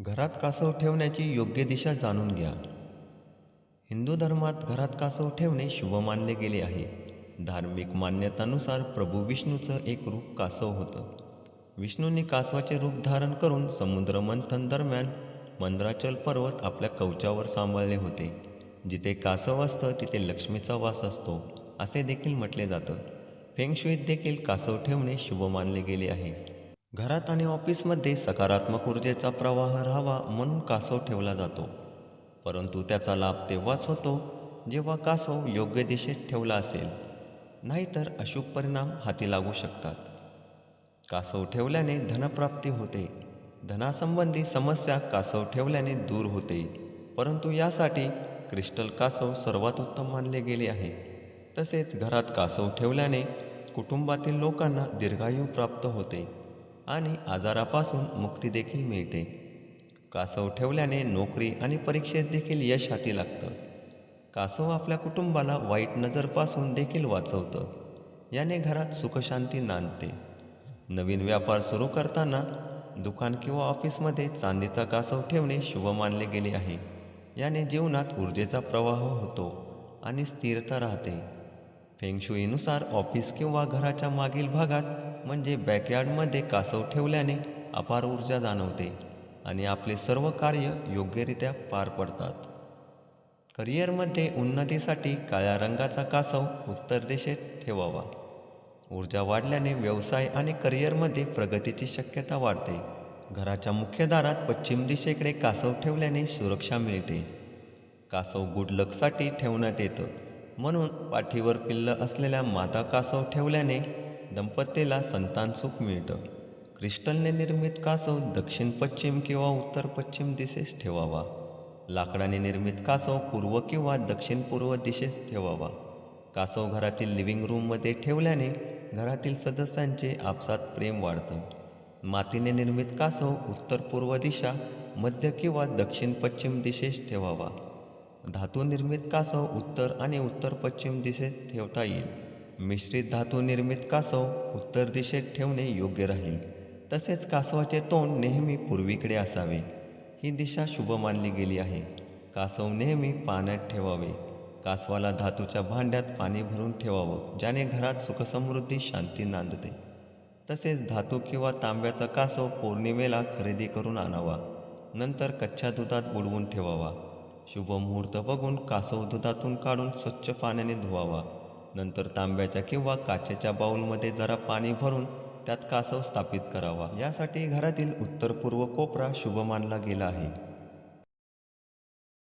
घरात कासव ठेवण्याची योग्य दिशा जाणून घ्या. हिंदू धर्मात घरात कासव ठेवणे शुभ मानले गेले आहे. धार्मिक मान्यतानुसार प्रभू विष्णूचं एक रूप कासव होतं. विष्णूंनी कासवाचे रूप धारण करून समुद्र मंथन दरम्यान मंद्राचल पर्वत आपल्या कवचावर सांभाळले होते. जिथे कासव असतं तिथे लक्ष्मीचा वास असतो असे देखील म्हटले जातं. फेंगशुईत देखील कासव ठेवणे शुभ मानले गेले आहे. घरात आणि ऑफिसमध्ये सकारात्मक ऊर्जेचा प्रवाह राहावा म्हणून कासव ठेवला जातो. परंतु त्याचा लाभ तेव्हाच होतो जेव्हा कासव योग्य दिशेत ठेवला असेल. नाहीतर अशुभ परिणाम हाती लागू शकतात. कासव ठेवल्याने धनप्राप्ती होते. धनासंबंधी समस्या कासव ठेवल्याने दूर होते. परंतु यासाठी क्रिस्टल कासव सर्वात उत्तम मानले गेले आहे. तसेच घरात कासव ठेवल्याने कुटुंबातील लोकांना दीर्घायू प्राप्त होते. आणि आजारापासून मुक्ती देखील मिळते. कासव ठेवल्याने नोकरी आणि परीक्षेत देखील यश हाती लागतं. कासव आपल्या कुटुंबाला वाईट नजरपासून देखील वाचवतं. याने घरात सुखशांती नांदते. नवीन व्यापार सुरू करताना दुकान किंवा ऑफिसमध्ये चांदीचा कासव ठेवणे शुभ मानले गेले आहे. याने जीवनात ऊर्जेचा प्रवाह होतो आणि स्थिरता राहते. फेंगशुईनुसार ऑफिस किंवा घराच्या मागील भागात म्हणजे बॅकयार्डमध्ये कासव ठेवल्याने अपार ऊर्जा जाणवते आणि आपले सर्व कार्य योग्यरित्या पार पडतात. करिअरमध्ये उन्नतीसाठी काळ्या रंगाचा कासव उत्तर दिशेत ठेवावा. ऊर्जा वाढल्याने व्यवसाय आणि करिअरमध्ये प्रगतीची शक्यता वाढते. घराच्या मुख्य दारात पश्चिम दिशेकडे कासव ठेवल्याने सुरक्षा मिळते. कासव गुडलकसाठी ठेवण्यात येतं. म्हणून पाठीवर पिल्लं असलेल्या माता कासव ठेवल्याने दंपतीला संतान सुख मिळतं. क्रिस्टलने निर्मित कासव दक्षिण पश्चिम किंवा उत्तर पश्चिम दिशेस ठेवावा. लाकडाने निर्मित कासव पूर्व किंवा दक्षिण पूर्व दिशेस ठेवावा. कासव घरातील लिव्हिंग रूममध्ये ठेवल्याने घरातील सदस्यांचे आपसात प्रेम वाढतं. मातीने निर्मित कासव उत्तर पूर्व दिशा मध्य किंवा दक्षिण पश्चिम दिशेस ठेवावा. धातू निर्मित कासव उत्तर आणि उत्तर पश्चिम दिशेत ठेवता येईल. मिश्रित धातुनिर्मित कासव उत्तर दिशेत ठेवणे योग्य राहील. तसेच कासवाचे तोंड नेहमी पूर्वीकडे असावे. ही दिशा शुभ मानली गेली आहे. कासव नेहमी पाण्यात ठेवावे. कासवाला धातूच्या भांड्यात पाणी भरून ठेवावं ज्याने घरात सुखसमृद्धी शांती नांदते. तसेच धातू किंवा तांब्याचा कासव पौर्णिमेला खरेदी करून आणावा. नंतर कच्च्या दुधात बुडवून ठेवावा. शुभमुहूर्त बघून कासव दुधातून काढून स्वच्छ पाण्याने धुवावा. नंतर तांब्याच्या किंवा काचेच्या बाऊलमध्ये जरा पाणी भरून त्यात कासव स्थापित करावा. यासाठी घरातील उत्तर पूर्व कोपरा शुभ मानला गेला आहे.